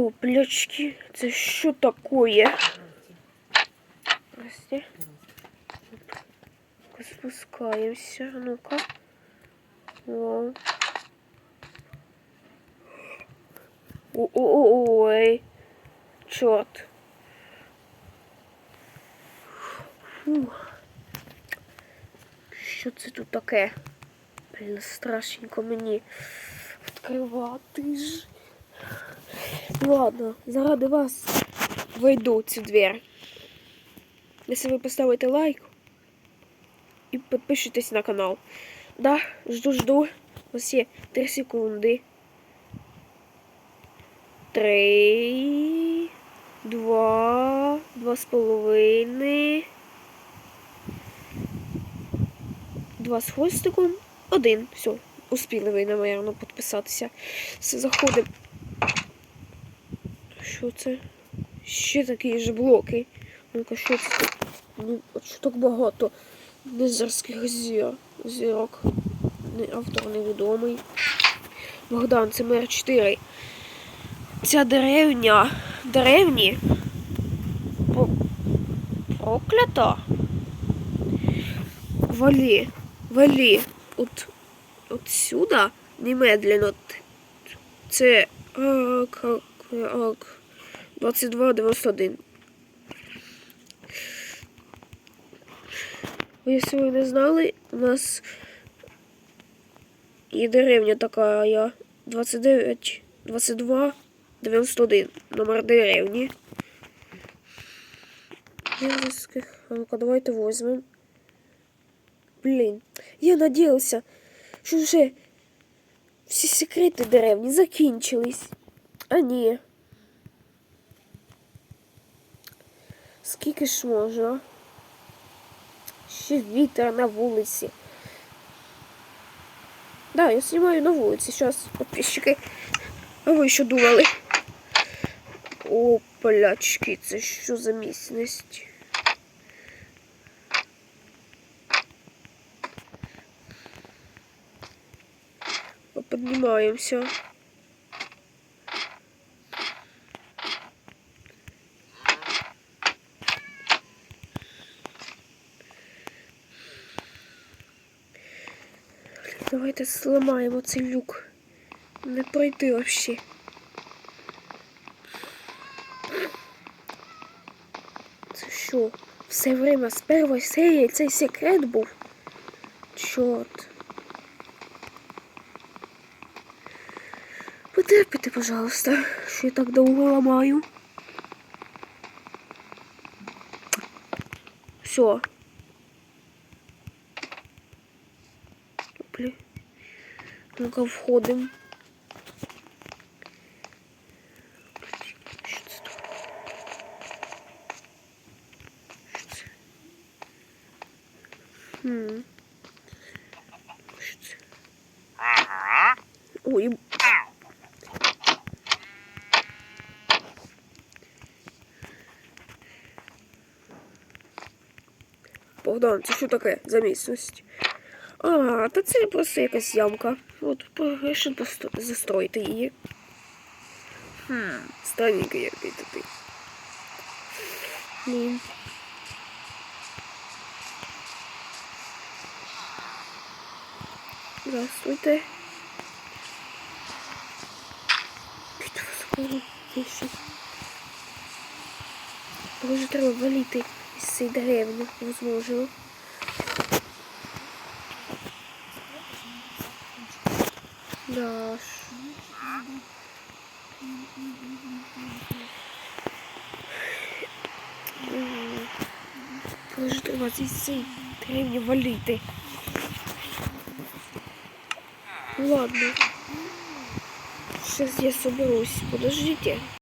О, блячки, це що таке? Оп. Спускаємося. Ну-ка. Ой. Чорт. Фух. Що це тут таке? Блін, страшненько мені відкривати ж. Ладно, заради вас войду в цю двір. Якщо ви поставите лайк і підпишитесь на канал. Да, жду-жду. Ось є 3 секунди. Три, два, два з половиною. Два з хвостиком. Один. Все. Успіли ви, напевно, підписатися. Все, заходимо. Що це? Ще такі ж блоки. Ну-ка, що це? Ну, що так багато незерських зір. зірок. Автор невідомий. Богдан, це мер 4. Ця деревня. Деревні. Про... Проклята. Валі. Валі. От, от сюди немедленно. Це 2291. Ви, Якщо ви не знали, у нас є деревня така, я 29, 22, 91. Номер деревні. А ну-ка, давайте возьмем. Блін, я надіявся, що вже всі секрети деревні закінчились. А ні. Скільки ж можна? Ще вітер на вулиці. Да, я знімаю на вулиці. Зараз підписчики. А ви що думали? О, полячки, це що за місцевість? Поднимаемся. Давайте зламаємо цей люк. Не пройти вообще. Це що? Все время з першої серії цей секрет був? Чорт. Потерпите, пожалуйста, що я так довго ламаю. Все. Ну-ка входимо. Ой, Богдан, це що таке за місцевість? А, та це просто якась ямка. От, вирішив застроїти її. Хм, странненький який такий. Ні. Здравствуйте. Боже, треба валіти. 30 гривень возможно. Да. Подожди, у вас цієї гривні валіти. Ладно. Сейчас я соберусь. Подождите.